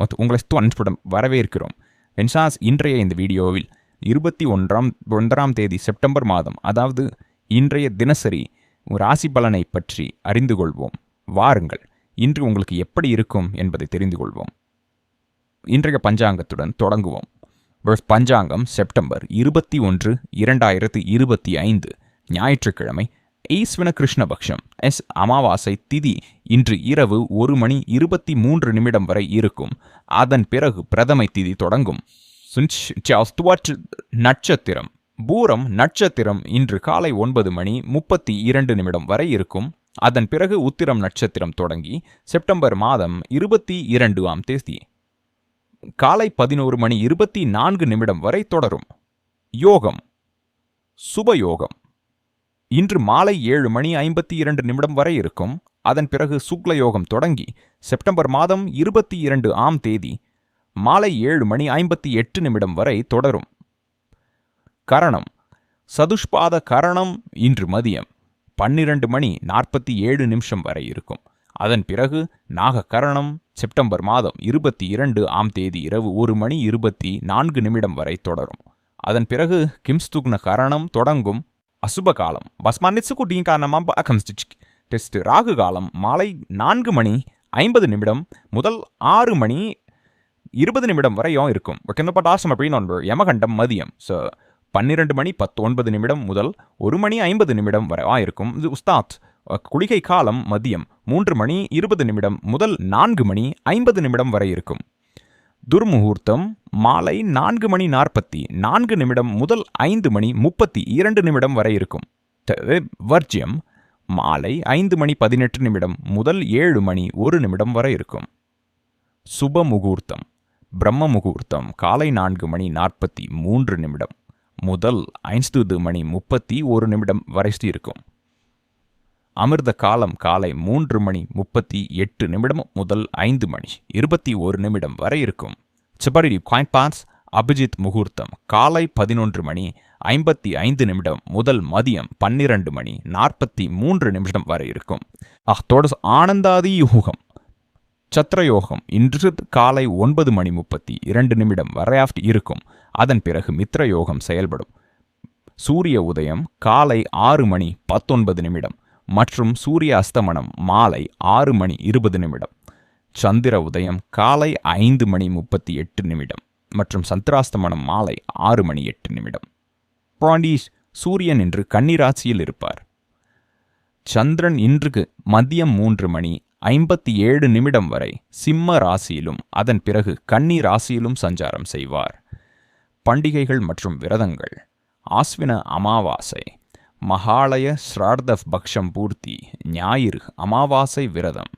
ஒத்து- உங்களை அன்புடன் வரவேற்கிறோம். வென்சாஸ் இன்றைய இந்த வீடியோவில் இருபத்தி ஒன்றாம் ஒன்றாம் தேதி செப்டம்பர் மாதம் அதாவது இன்றைய தினசரி ராசி பலனை பற்றி அறிந்து கொள்வோம். வாருங்கள் இன்று உங்களுக்கு எப்படி இருக்கும் என்பதை தெரிந்து கொள்வோம். இன்றைய பஞ்சாங்கத்துடன் தொடங்குவோம். பஞ்சாங்கம் செப்டம்பர் இருபத்தி ஒன்று இரண்டாயிரத்து இருபத்தி ஐந்து ஞாயிற்றுக்கிழமை ஈஸ்வன கிருஷ்ணபக்ஷம் எஸ். அமாவாசை திதி இன்று இரவு ஒரு மணி இருபத்தி மூன்று நிமிடம் வரை இருக்கும். அதன் பிறகு பிரதமை திதி தொடங்கும். நட்சத்திரம் பூரம் நட்சத்திரம் இன்று காலை ஒன்பது மணி முப்பத்தி இரண்டு நிமிடம் வரை இருக்கும். அதன் பிறகு உத்திரம் நட்சத்திரம் தொடங்கி செப்டம்பர் மாதம் இருபத்தி இரண்டு ஆம் தேதி காலை பதினோரு மணி இருபத்தி நான்கு நிமிடம் வரை தொடரும். யோகம் சுபயோகம் இன்று மாலை ஏழு மணி ஐம்பத்தி இரண்டு நிமிடம் வரை இருக்கும். அதன் பிறகு சுக்ல யோகம் தொடங்கி செப்டம்பர் மாதம் இருபத்தி இரண்டு ஆம் தேதி மாலை ஏழு மணி ஐம்பத்தி எட்டு நிமிடம் வரை தொடரும். கரணம். சதுஷ்பாத கரணம் இன்று மதியம் பன்னிரண்டு மணி நாற்பத்தி ஏழு நிமிஷம் வரை இருக்கும். அதன் பிறகு நாக கரணம் செப்டம்பர் மாதம் இருபத்தி இரண்டு ஆம் தேதி இரவு ஒரு மணி இருபத்தி நான்கு நிமிடம் வரை தொடரும். அதன் பிறகு கிம்ஸ்துக்ன கரணம் தொடங்கும். அசுபகாலம். காலம் பஸ்மானிட்சுக்கு டீங்கானமாக அகம்ஸ்டிச் டெஸ்ட். ராகு காலம் மாலை நான்கு மணி ஐம்பது நிமிடம் முதல் ஆறு மணி இருபது நிமிடம் வரையும் இருக்கும். ஒகேனப்பட்டாசம் அப்படின்னு ஒன்று யமகண்டம் மதியம். ஸோ பன்னிரெண்டு மணி பத்தொன்பது நிமிடம் முதல் ஒரு மணி ஐம்பது நிமிடம் வரை இருக்கும். இது உஸ்தாத். குளிகை காலம் மதியம் மூன்று மணி இருபது நிமிடம் முதல் நான்கு மணி ஐம்பது நிமிடம் வரை இருக்கும். துர்முகூர்த்தம் மாலை நான்கு மணி நாற்பத்தி நான்கு நிமிடம் முதல் ஐந்து மணி முப்பத்தி இரண்டு நிமிடம் வரை இருக்கும். வர்ஜியம் வர்ஜ்யம் மாலை ஐந்து மணி பதினெட்டு நிமிடம் முதல் ஏழு மணி ஒரு நிமிடம் வரை இருக்கும். சுப முகூர்த்தம் பிரம்ம முகூர்த்தம் காலை நான்கு மணி நாற்பத்தி மூன்று நிமிடம் முதல் ஐந்து மணி முப்பத்தி ஒரு நிமிடம் வரை இருக்கும். அமிர்த காலம் காலை மூன்று மணி முப்பத்தி எட்டு நிமிடம் முதல் ஐந்து மணி இருபத்தி ஒரு நிமிடம் வரை இருக்கும். சிபரி பாஸ் அபிஜித் முகூர்த்தம் காலை பதினொன்று மணி ஐம்பத்தி ஐந்து நிமிடம் முதல் மதியம் பன்னிரண்டு மணி நாற்பத்தி மூன்று நிமிடம் வரை இருக்கும். அத்தோட ஆனந்தாதி யூகம். சத்ரயோகம் இன்று காலை ஒன்பது மணி முப்பத்தி இரண்டு நிமிடம் வரையாஃப்ட் இருக்கும். அதன் பிறகு மித்ரயோகம் செயல்படும். சூரிய உதயம் காலை ஆறு மணி பத்தொன்பது நிமிடம். மற்றும் சூரிய அஸ்தமனம் மாலை ஆறு மணி இருபது நிமிடம். சந்திர உதயம் காலை ஐந்து மணி முப்பத்தி எட்டு நிமிடம் மற்றும் சந்திராஸ்தமனம் மாலை ஆறு மணி எட்டு நிமிடம். பாண்டீஸ் சூரியன் இன்று கன்னிராசியில் இருப்பார். சந்திரன் இன்றுக்கு மதியம் மூன்று மணி ஐம்பத்தி ஏழு நிமிடம் வரை சிம்ம ராசியிலும் அதன் பிறகு கன்னி ராசியிலும் சஞ்சாரம் செய்வார். பண்டிகைகள் மற்றும் விரதங்கள். ஆஸ்வின அமாவாசை. மகாலய ஸ்ரார்த்த பக்ஷம் பூர்த்தி ஞாயிறு அமாவாசை விரதம்.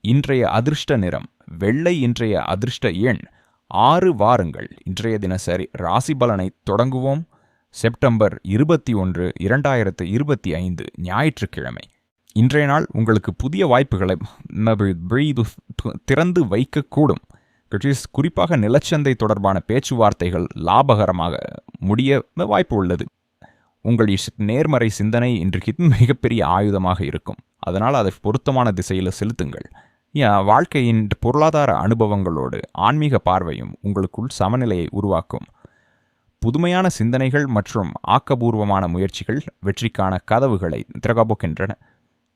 இன்றைய அதிர்ஷ்ட நிறம் வெள்ளை இன்றைய அதிர்ஷ்ட எண் ஆறு வாரங்கள். இன்றைய தினசரி ராசி பலனை தொடங்குவோம். செப்டம்பர் இருபத்தி ஒன்று இரண்டாயிரத்து இருபத்தி ஐந்து ஞாயிற்றுக்கிழமை. இன்றைய நாள் உங்களுக்கு புதிய வாய்ப்புகளை திறந்து வைக்கக்கூடும். குறிப்பாக நிலச்சந்தை தொடர்பான பேச்சுவார்த்தைகள் லாபகரமாக முடிய வாய்ப்பு உள்ளது. உங்கள் நேர்மறை சிந்தனை இன்றைக்கு மிகப்பெரிய ஆயுதமாக இருக்கும். அதனால் அதை பொருத்தமான திசையில் செலுத்துங்கள். வாழ்க்கையின் பொருளாதார அனுபவங்களோடு ஆன்மீக பார்வையும் உங்களுக்குள் சமநிலையை உருவாக்கும். புதுமையான சிந்தனைகள் மற்றும் ஆக்கபூர்வமான முயற்சிகள் வெற்றிக்கான கதவுகளை திறகபோக்கின்றன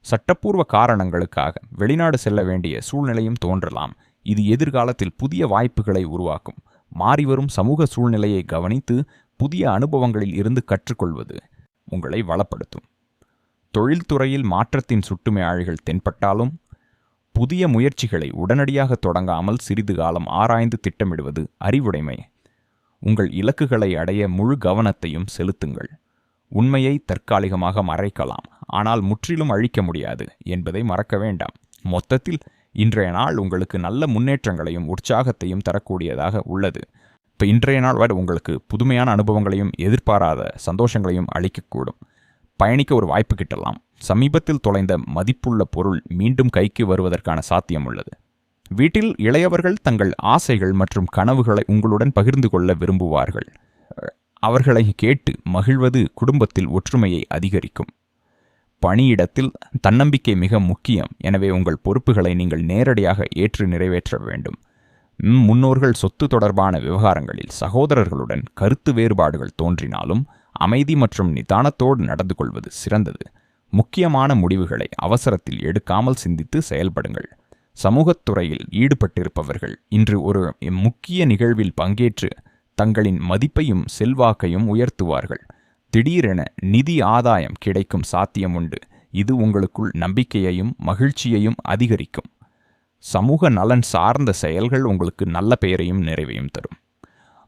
சட்டப்பூர்வ காரணங்களுக்காக வெளிநாடு செல்ல வேண்டிய சூழ்நிலையும் தோன்றலாம். இது எதிர்காலத்தில் புதிய வாய்ப்புகளை உருவாக்கும். மாறிவரும் சமூக சூழ்நிலையை கவனித்து புதிய அனுபவங்களில் இருந்து கற்றுக்கொள்வது உங்களை வளப்படுத்தும். தொழில்துறையில் மாற்றத்தின் சுட்டுமையாழிகள் தென்பட்டாலும் புதிய முயற்சிகளை உடனடியாக தொடங்காமல் சிறிது காலம் ஆராய்ந்து திட்டமிடுவது அறிவுடைமை. உங்கள் இலக்குகளை அடைய முழு கவனத்தையும் செலுத்துங்கள். உண்மையை தற்காலிகமாக மறைக்கலாம். ஆனால் முற்றிலும் அழிக்க முடியாது என்பதை மறக்க வேண்டாம். மொத்தத்தில் இன்றைய நாள் உங்களுக்கு நல்ல முன்னேற்றங்களையும் உற்சாகத்தையும் தரக்கூடியதாக உள்ளது. இப்போ இன்றைய நாள் வரை உங்களுக்கு புதுமையான அனுபவங்களையும் எதிர்பாராத சந்தோஷங்களையும் அளிக்கக்கூடும். பயணிக்க ஒரு வாய்ப்பு கிட்டலாம். சமீபத்தில் தொலைந்த மதிப்புள்ள பொருள் மீண்டும் கைக்கு வருவதற்கான சாத்தியம் உள்ளது. வீட்டில் இளையவர்கள் தங்கள் ஆசைகள் மற்றும் கனவுகளை உங்களுடன் பகிர்ந்து கொள்ள விரும்புவார்கள். அவர்களை கேட்டு மகிழ்வது குடும்பத்தில் ஒற்றுமையை அதிகரிக்கும். பணியிடத்தில் தன்னம்பிக்கை மிக முக்கியம். எனவே உங்கள் பொறுப்புகளை நீங்கள் நேரடியாக ஏற்று நிறைவேற்ற வேண்டும். முன்னோர்கள் சொத்து தொடர்பான விவகாரங்களில் சகோதரர்களுடன் கருத்து வேறுபாடுகள் தோன்றினாலும் அமைதி மற்றும் நிதானத்தோடு நடந்து கொள்வது சிறந்தது. முக்கியமான முடிவுகளை அவசரத்தில் எடுக்காமல் சிந்தித்து செயல்படுங்கள். சமூகத்துறையில் ஈடுபட்டிருப்பவர்கள் இன்று ஒரு முக்கிய நிகழ்வில் பங்கேற்று தங்களின் மதிப்பையும் செல்வாக்கையும் உயர்த்துவார்கள். திடீரென நிதி ஆதாயம் கிடைக்கும் சாத்தியம் உண்டு. இது உங்களுக்குள் நம்பிக்கையையும் மகிழ்ச்சியையும் அதிகரிக்கும். சமூக நலன் சார்ந்த செயல்கள் உங்களுக்கு நல்ல பெயரையும் நிறைவையும் தரும்.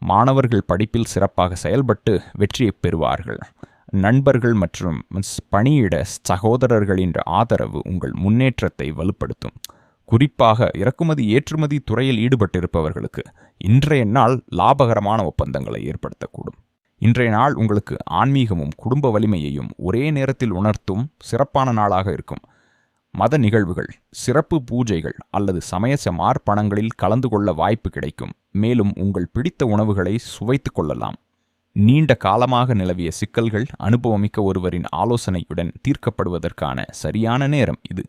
மாணவர்கள் படிப்பில் சிறப்பாக செயல்பட்டு வெற்றியை பெறுவார்கள். நண்பர்கள் மற்றும் பணியிட சகோதரர்களின் ஆதரவு உங்கள் முன்னேற்றத்தை வலுப்படுத்தும். குறிப்பாக இறக்குமதி ஏற்றுமதி துறையில் ஈடுபட்டிருப்பவர்களுக்கு இன்றைய நாள் லாபகரமான ஒப்பந்தங்களை ஏற்படுத்தக்கூடும். இன்றைய நாள் உங்களுக்கு ஆன்மீகமும் குடும்ப வலிமையையும் ஒரே நேரத்தில் உணர்த்தும் சிறப்பான நாளாக இருக்கும். மத நிகழ்வுகள் சிறப்பு பூஜைகள் அல்லது சமய சமார்ப்பணங்களில் கலந்து கொள்ள வாய்ப்பு கிடைக்கும். மேலும் உங்கள் பிடித்த உணவுகளை சுவைத்துக் கொள்ளலாம். நீண்ட காலமாக நிலவிய சிக்கல்கள் அனுபவமிக்க ஒருவரின் ஆலோசனையுடன் தீர்க்கப்படுவதற்கான சரியான நேரம் இது.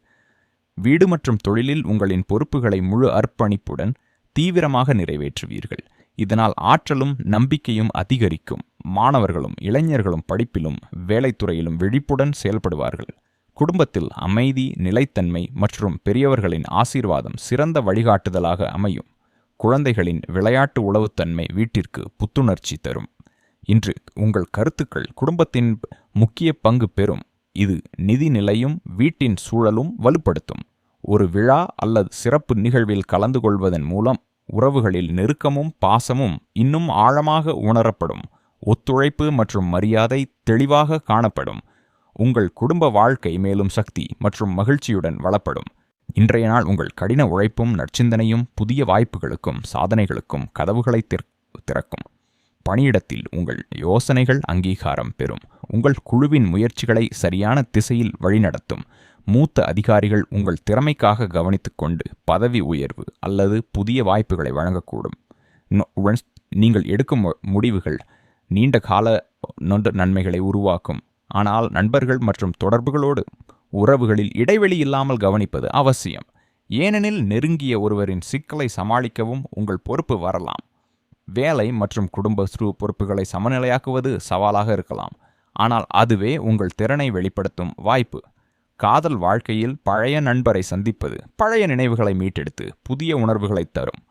வீடு மற்றும் தொழிலில் உங்களின் பொறுப்புகளை முழு அர்ப்பணிப்புடன் தீவிரமாக நிறைவேற்றுவீர்கள். இதனால் ஆற்றலும் நம்பிக்கையும் அதிகரிக்கும். மாணவர்களும் இளைஞர்களும் படிப்பிலும் வேலைத்துறையிலும் விழிப்புடன் செயல்படுவார்கள். குடும்பத்தில் அமைதி நிலைத்தன்மை மற்றும் பெரியவர்களின் ஆசீர்வாதம் சிறந்த வழிகாட்டுதலாக அமையும். குழந்தைகளின் விளையாட்டு உளவுத்தன்மை வீட்டிற்கு புத்துணர்ச்சி தரும். இன்று உங்கள் கருத்துக்கள் குடும்பத்தின் முக்கிய பங்கு பெறும். இது நிதி நிலையும் வீட்டின் சூழலும் வலுப்படுத்தும். ஒரு விழா அல்லது சிறப்பு நிகழ்வில் கலந்து கொள்வதன் மூலம் உறவுகளில் நெருக்கமும் பாசமும் இன்னும் ஆழமாக உணரப்படும். ஒத்துழைப்பு மற்றும் மரியாதை தெளிவாக காணப்படும். உங்கள் குடும்ப வாழ்க்கை மேலும் சக்தி மற்றும் மகிழ்ச்சியுடன் வளப்படும். இன்றைய நாள் உங்கள் கடின உழைப்பும் நற்சிந்தனையும் புதிய வாய்ப்புகளுக்கும் சாதனைகளுக்கும் கதவுகளை திறக்கும். பணியிடத்தில் உங்கள் யோசனைகள் அங்கீகாரம் பெறும். உங்கள் குழுவின் முயற்சிகளை சரியான திசையில் வழிநடத்தும். மூத்த அதிகாரிகள் உங்கள் திறமைக்காக கவனித்துக்கொண்டு பதவி உயர்வு அல்லது புதிய வாய்ப்புகளை வழங்கக்கூடும். நீங்கள் எடுக்கும் முடிவுகள் நீண்ட கால நன்மைகளை உருவாக்கும். ஆனால் நண்பர்கள் மற்றும் தொடர்புகளோடு உறவுகளில் இடைவெளி இல்லாமல் கவனிப்பது அவசியம். ஏனெனில் நெருங்கிய ஒருவரின் சிக்கலை சமாளிக்கவும் உங்கள் பொறுப்பு வரலாம். வேலை மற்றும் குடும்ப சுரு பொறுப்புகளை சமநிலையாக்குவது சவாலாக இருக்கலாம். ஆனால் அதுவே உங்கள் திறனை வெளிப்படுத்தும் வாய்ப்பு. காதல் வாழ்க்கையில் பழைய நண்பரை சந்திப்பது பழைய நினைவுகளை மீட்டெடுத்து புதிய உணர்வுகளை தரும்.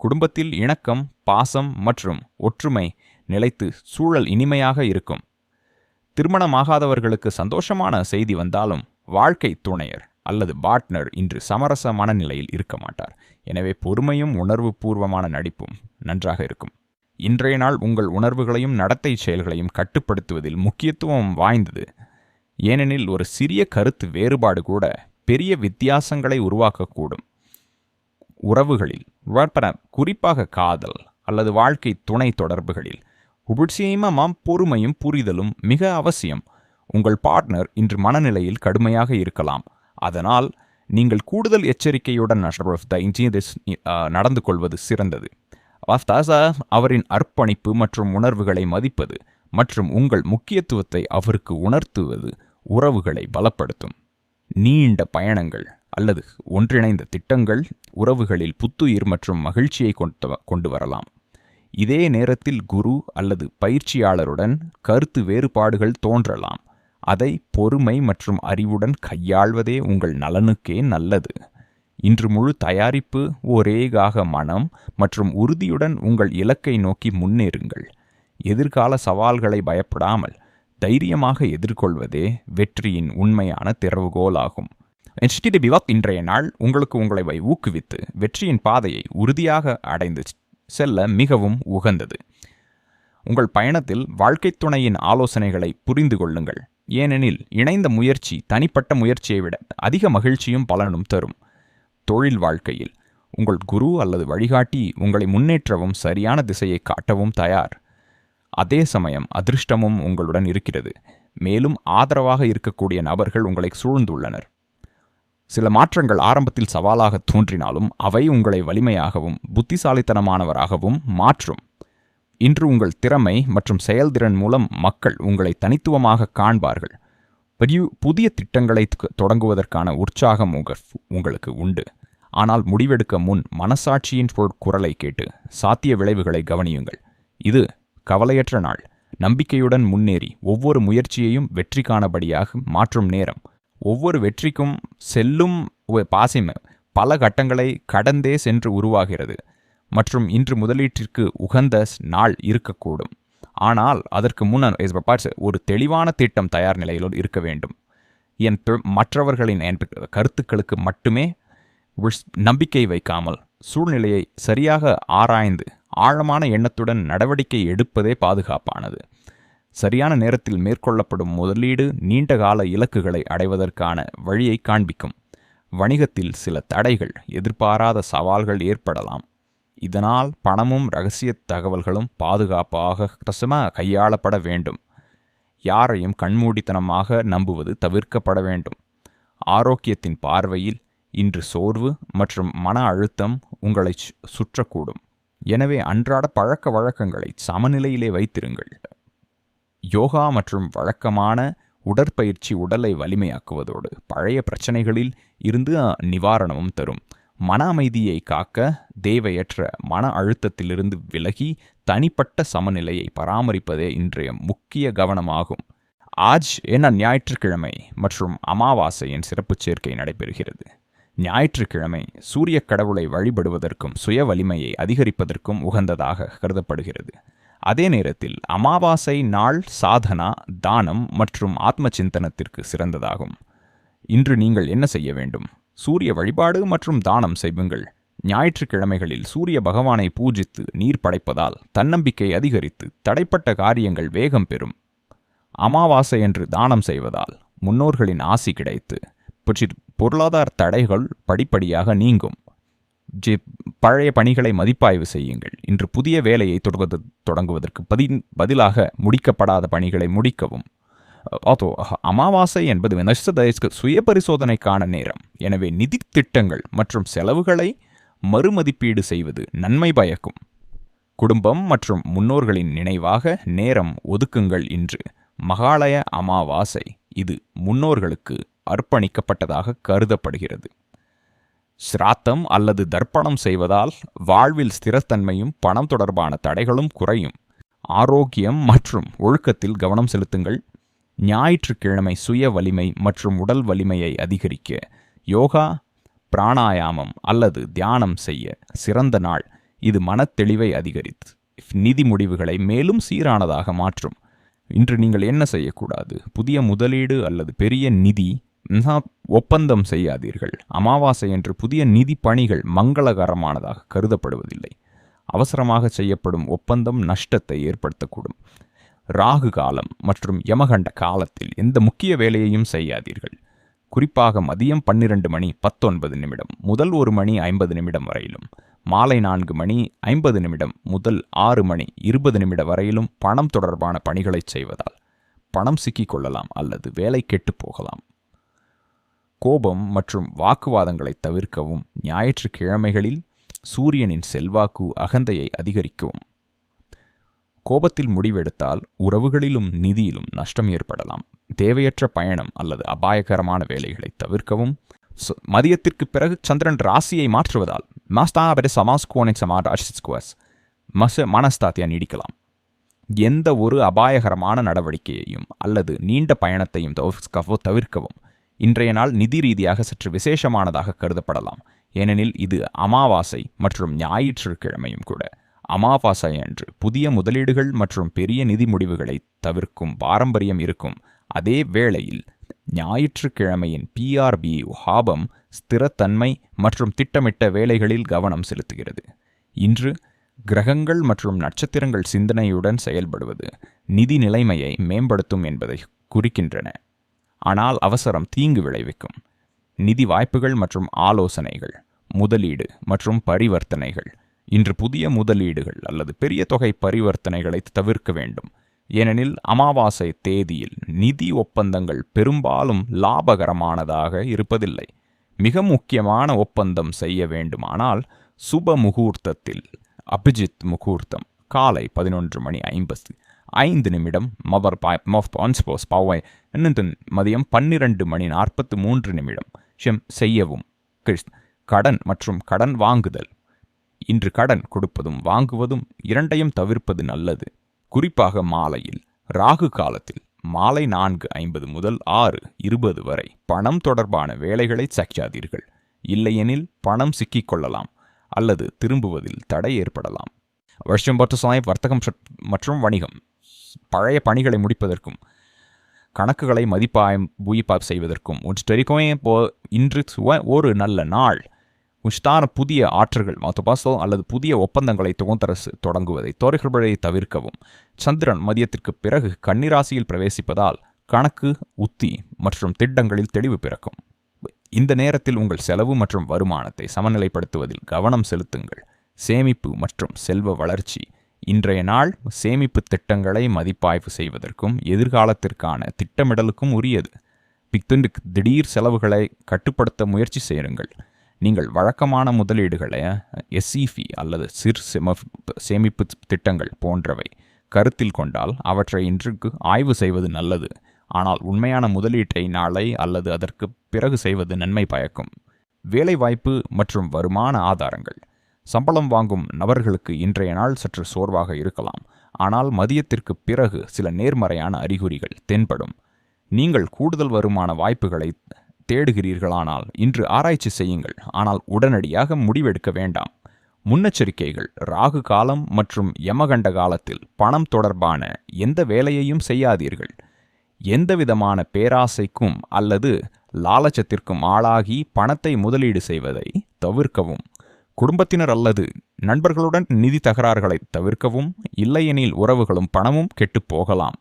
குடும்பத்தில் இணக்கம் பாசம் மற்றும் ஒற்றுமை நிலைத்து சூழல் இனிமையாக இருக்கும். திருமணமாகாதவர்களுக்கு சந்தோஷமான செய்தி வந்தாலும் வாழ்க்கை துணையர் அல்லது பாட்னர் இன்று சமரச மனநிலையில் இருக்க மாட்டார். எனவே பொறுமையும் உணர்வு பூர்வமான நடிப்பும் நன்றாக இருக்கும். இன்றைய நாள் உங்கள் உணர்வுகளையும் நடத்தை செயல்களையும் கட்டுப்படுத்துவதில் முக்கியத்துவம் வாய்ந்தது. ஏனெனில் ஒரு சிறிய கருத்து வேறுபாடு கூட பெரிய வித்தியாசங்களை உருவாக்கக்கூடும். உறவுகளில் குறிப்பாக காதல் அல்லது வாழ்க்கை துணை தொடர்புகளில் உபட்சியமாம் பொறுமையும் புரிதலும் மிக அவசியம். உங்கள் பார்ட்னர் இன்று மனநிலையில் கடுமையாக இருக்கலாம். அதனால் நீங்கள் கூடுதல் எச்சரிக்கையுடன் நடந்து கொள்வது சிறந்தது. வாஸ்தாசா அவரின் அர்ப்பணிப்பு மற்றும் உணர்வுகளை மதிப்பது மற்றும் உங்கள் முக்கியத்துவத்தை அவருக்கு உணர்த்துவது உறவுகளை பலப்படுத்தும். நீண்ட பயணங்கள் அல்லது ஒன்றிணைந்த திட்டங்கள் உறவுகளில் புத்துயிர் மற்றும் மகிழ்ச்சியை கொண்டு கொண்டு வரலாம். இதே நேரத்தில் குரு அல்லது பயிற்சியாளருடன் கருத்து வேறுபாடுகள் தோன்றலாம். அதை பொறுமை மற்றும் அறிவுடன் கையாள்வதே உங்கள் நலனுக்கே நல்லது. இன்று முழு தயாரிப்பு ஒரேகாக மனம் மற்றும் உறுதியுடன் உங்கள் இலக்கை நோக்கி முன்னேறுங்கள். எதிர்கால சவால்களை பயப்படாமல் தைரியமாக எதிர்கொள்வதே வெற்றியின் உண்மையான திறவுகோலாகும். HTTP விவாத் இன்றைய நாள் உங்களுக்கு உங்களை வை- ஊக்குவித்து வெற்றியின் பாதையை உறுதியாக அடைந்து செல்ல மிகவும் உகந்தது. உங்கள் பயணத்தில் வாழ்க்கைத் துணையின் ஆலோசனைகளை புரிந்து கொள்ளுங்கள். ஏனெனில் இணைந்த முயற்சி தனிப்பட்ட முயற்சியை விட அதிக மகிழ்ச்சியும் பலனும் தரும். தொழில் வாழ்க்கையில் உங்கள் குரு அல்லது வழிகாட்டி உங்களை முன்னேற்றவும் சரியான திசையை காட்டவும் தயார். அதே சமயம் அதிர்ஷ்டமும் உங்களுடன் இருக்கிறது. மேலும் ஆதரவாக இருக்கக்கூடிய நபர்கள் உங்களை சூழ்ந்துள்ளனர். சில மாற்றங்கள் ஆரம்பத்தில் சவாலாக தோன்றினாலும் அவை உங்களை வலிமையாகவும் புத்திசாலித்தனமானவராகவும் மாற்றும். இன்று உங்கள் திறமை மற்றும் செயல்திறன் மூலம் மக்கள் உங்களை தனித்துவமாக காண்பார்கள். பெரிய புதிய திட்டங்களை தொடங்குவதற்கான உற்சாகம் உங்களுக்கு உண்டு. ஆனால் முடிவெடுக்க முன் மனசாட்சியின் குரலை கேட்டு சாத்திய விளைவுகளை கவனியுங்கள். இது கவலையற்ற நாள். நம்பிக்கையுடன் முன்னேறி ஒவ்வொரு முயற்சியையும் வெற்றி காணபடியாக மாற்றும் நேரம். ஒவ்வொரு வெற்றிக்கும் செல்லும் பாசிம் பல கட்டங்களை கடந்தே சென்று உருவாகிறது. மற்றும் இன்று முதலீட்டிற்கு உகந்த நாள் இருக்கக்கூடும். ஆனால் அதற்கு முன்னர் ஒரு தெளிவான திட்டம் தயார் நிலையில் இருக்க வேண்டும். என் மற்றவர்களின் கருத்துக்களுக்கு மட்டுமே நம்பிக்கை வைக்காமல் சூழ்நிலையை சரியாக ஆராய்ந்து ஆழமான எண்ணத்துடன் நடவடிக்கை எடுப்பதே பாதுகாப்பானது. சரியான நேரத்தில் மேற்கொள்ளப்படும் முதலீடு நீண்டகால இலக்குகளை அடைவதற்கான வழியை காண்பிக்கும். வணிகத்தில் சில தடைகள் எதிர்பாராத சவால்கள் ஏற்படலாம். இதனால் பணமும் ரகசிய தகவல்களும் பாதுகாப்பாக கையாளப்பட வேண்டும். யாரையும் கண்மூடித்தனமாக நம்புவது தவிர்க்கப்பட வேண்டும். ஆரோக்கியத்தின் பார்வையில் இன்று சோர்வு மற்றும் மன அழுத்தம் உங்களை சுற்றக்கூடும். எனவே அன்றாட பழக்க வழக்கங்களை சமநிலையிலே வைத்திருங்கள். யோகா மற்றும் வழக்கமான உடற்பயிற்சி உடலை வலிமையாக்குவதோடு பழைய பிரச்சனைகளில் இருந்து நிவாரணமும் தரும். மன அமைதியை காக்க தேவையற்ற மன அழுத்தத்திலிருந்து விலகி தனிப்பட்ட சமநிலையை பராமரிப்பதே இன்றைய முக்கிய கவனமாகும். ஆஜ் என ஞாயிற்றுக்கிழமை மற்றும் அமாவாசையின் சிறப்பு சேர்க்கை நடைபெறுகிறது. ஞாயிற்றுக்கிழமை சூரிய கடவுளை வழிபடுவதற்கும் சுய வலிமையை அதிகரிப்பதற்கும் உகந்ததாக கருதப்படுகிறது. அதே நேரத்தில் அமாவாசை நாள் சாதனா தானம் மற்றும் ஆத்ம சிந்தனத்திற்கு சிறந்ததாகும். இன்று நீங்கள் என்ன செய்ய வேண்டும்? சூரிய வழிபாடு மற்றும் தானம் செய்வுங்கள் ஞாயிற்றுக்கிழமைகளில் சூரிய பகவானை பூஜித்து நீர் படைப்பதால் தன்னம்பிக்கை அதிகரித்து தடைப்பட்ட காரியங்கள் வேகம் பெறும். அமாவாசை என்று தானம் செய்வதால் முன்னோர்களின் ஆசி கிடைத்து பொருளாதார தடைகள் படிப்படியாக நீங்கும். பழைய பணிகளை மதிப்பாய்வு செய்யுங்கள். இன்று புதிய வேலையை தொடர்வது தொடங்குவதற்கு பதி பதிலாக முடிக்கப்படாத பணிகளை முடிக்கவும். அதோ அமாவாசை என்பது நஷ்டதயஸ்க்கு சுய பரிசோதனைக்கான நேரம். எனவே நிதி திட்டங்கள் மற்றும் செலவுகளை மறுமதிப்பீடு செய்வது நன்மை பயக்கும். குடும்பம் மற்றும் முன்னோர்களின் நினைவாக நேரம் ஒதுக்குங்கள் இன்று. மகாலய அமாவாசை இது முன்னோர்களுக்கு அர்ப்பணிக்கப்பட்டதாக கருதப்படுகிறது. சிராத்தம் அல்லது தர்ப்பணம் செய்வதால் வாழ்வில் ஸ்திரத்தன்மையும் பணம் தொடர்பான தடைகளும் குறையும். ஆரோக்கியம் மற்றும் ஒழுக்கத்தில் கவனம் செலுத்துங்கள். ஞாயிற்றுக்கிழமை சுய வலிமை மற்றும் உடல் வலிமையை அதிகரிக்க. யோகா பிராணாயாமம் அல்லது தியானம் செய்ய சிறந்த நாள். இது மனத்தெளிவை அதிகரித்து நிதி முடிவுகளை மேலும் சீரானதாக மாற்றும். இன்று நீங்கள் என்ன செய்யக்கூடாது? புதிய முதலீடு அல்லது பெரிய நிதி ஒப்பந்தம் செய்யாதீர்கள். அமாவாசை என்று புதிய நிதி பணிகள் மங்களகரமானதாக கருதப்படுவதில்லை. அவசரமாக செய்யப்படும் ஒப்பந்தம் நஷ்டத்தை ஏற்படுத்தக்கூடும். ராகு காலம் மற்றும் யமகண்ட காலத்தில் எந்த முக்கிய வேலையையும் செய்யாதீர்கள். குறிப்பாக மதியம் பன்னிரண்டு மணி பத்தொன்பது நிமிடம் முதல் ஒரு மணி ஐம்பது நிமிடம் வரையிலும் மாலை நான்கு மணி ஐம்பது நிமிடம் முதல் ஆறு மணி இருபது நிமிட வரையிலும் பணம் தொடர்பான பணிகளை செய்வதால் பணம் சிக்கிக்கொள்ளலாம் அல்லது வேலை கெட்டுப் போகலாம். கோபம் மற்றும் வாக்குவாதங்களை தவிர்க்கவும் ஞாயிற்றுக்கிழமைகளில் சூரியனின் செல்வாக்கு அகந்தையை அதிகரிக்கவும். கோபத்தில் முடிவெடுத்தால் உறவுகளிலும் நிதியிலும் நஷ்டம் ஏற்படலாம். தேவையற்ற பயணம் அல்லது அபாயகரமான வேலைகளை தவிர்க்கவும். மதியத்திற்கு பிறகு சந்திரன் ராசியை மாற்றுவதால் மாஸ்தாபெட சமாஸ்கோனிக் சமாடாஸ்குவஸ் மச மனஸ்தாத்தியா நீடிக்கலாம். எந்த ஒரு அபாயகரமான நடவடிக்கையையும் அல்லது நீண்ட பயணத்தையும் தவிர்க்கவும். இன்றைய நாள் நிதி ரீதியாக சற்று விசேஷமானதாக கருதப்படலாம். ஏனெனில் இது அமாவாசை மற்றும் ஞாயிற்றுக்கிழமையும் கூட. அமாவாசை அன்று புதிய முதலீடுகள் மற்றும் பெரிய நிதி முடிவுகளை தவிர்க்கும் பாரம்பரியம் இருக்கும். அதே வேளையில் ஞாயிற்றுக்கிழமையின் பிஆர்பி ஹாபம் ஸ்திரத்தன்மை மற்றும் திட்டமிட்ட வேலைகளில் கவனம் செலுத்துகிறது. இன்று கிரகங்கள் மற்றும் நட்சத்திரங்கள் சிந்தனையுடன் செயல்படுவது நிதி நிலைமையை மேம்படுத்தும் என்பதை குறிக்கின்றன. ஆனால் அவசரம் தீங்கு விளைவிக்கும். நிதி வாய்ப்புகள் மற்றும் ஆலோசனைகள் முதலீடு மற்றும் பரிவர்த்தனைகள். இன்று புதிய முதலீடுகள் அல்லது பெரிய தொகை பரிவர்த்தனைகளை தவிர்க்க வேண்டும். ஏனெனில் அமாவாசை தேதியில் நிதி ஒப்பந்தங்கள் பெரும்பாலும் லாபகரமானதாக இருப்பதில்லை. மிக முக்கியமான ஒப்பந்தம் செய்ய வேண்டுமானால் சுப முகூர்த்தத்தில் அபிஜித் முகூர்த்தம் காலை பதினொன்று மணி ஐம்பது ஐந்து நிமிடம் மவர் பான்ஸ்போஸ் பாவை மதியம் பன்னிரண்டு மணி நாற்பத்து மூன்று நிமிடம். ஷெம் செய்யவும். கடன் மற்றும் கடன் வாங்குதல். இன்று கடன் கொடுப்பதும் வாங்குவதும் இரண்டையும் தவிர்ப்பது நல்லது. குறிப்பாக மாலையில் ராகு காலத்தில் மாலை நான்கு ஐம்பது முதல் ஆறு இருபது வரை பணம் தொடர்பான வேலைகளை சக்காதீர்கள் இல்லையெனில் பணம் சிக்கிக்கொள்ளலாம் அல்லது திரும்புவதில் தடை ஏற்படலாம். வருஷம் பத்து சாய் வர்த்தகம் மற்றும் வணிகம். பழைய பணிகளை முடிப்பதற்கும் கணக்குகளை மதிப்பாயம் பூயிப்பாப் செய்வதற்கும் உன்ஸ்டெரிக்கோயே போ இன்று சுவ- ஒரு நல்ல நாள். உஷ்தான புதிய ஆற்றல்கள் மொத்தபாசோ அல்லது புதிய ஒப்பந்தங்களை துவந்தரசு தொடங்குவதை தோரைகளை தவிர்க்கவும். சந்திரன் மதியத்திற்கு பிறகு கன்னிராசியில் பிரவேசிப்பதால் கணக்கு உத்தி மற்றும் திட்டங்களில் தெளிவு பிறக்கும். இந்த நேரத்தில் உங்கள் செலவு மற்றும் வருமானத்தை சமநிலைப்படுத்துவதில் கவனம் செலுத்துங்கள். சேமிப்பு மற்றும் செல்வ வளர்ச்சி இன்றைய நாள் சேமிப்பு திட்டங்களை மதிப்பாய்வு செய்வதற்கும் எதிர்காலத்திற்கான திட்டமிடலுக்கும் உரியது. பிக்துண்டு திடீர் செலவுகளை கட்டுப்படுத்த முயற்சி செய்யுங்கள். நீங்கள் வழக்கமான முதலீடுகளை எஸ்இஃபி அல்லது சிறு சேமிப்பு திட்டங்கள் போன்றவை கருத்தில் கொண்டால் அவற்றை இன்றுக்கு ஆய்வு செய்வது நல்லது. ஆனால் உண்மையான முதலீட்டை நாளை அல்லது அதற்கு பிறகு செய்வது நன்மை பயக்கும். வேலைவாய்ப்பு மற்றும் வருமான ஆதாரங்கள். சம்பளம் வாங்கும் நபர்களுக்கு இன்றைய நாள் சற்று சோர்வாக இருக்கலாம். ஆனால் மதியத்திற்கு பிறகு சில நேர்மறையான அறிகுறிகள் தென்படும். நீங்கள் கூடுதல் வருமான வாய்ப்புகளை தேடுகிறீர்களானால் இன்று ஆராய்ச்சி செய்யுங்கள். ஆனால் உடனடியாக முடிவெடுக்க வேண்டாம். முன்னெச்சரிக்கைகள். ராகு காலம் மற்றும் யமகண்ட காலத்தில் பணம் தொடர்பான எந்த வேலையையும் செய்யாதீர்கள். எந்தவிதமான பேராசைக்கும் அல்லது லாலச்சத்திற்கும் ஆளாகி பணத்தை முதலீடு செய்வதை தவிர்க்கவும். குடும்பத்தினர் அல்லது நண்பர்களுடன் நிதி தகராறுகளை தவிர்க்கவும் இல்லையெனில் உறவுகளும் பணமும் கெட்டுப் போகலாம்.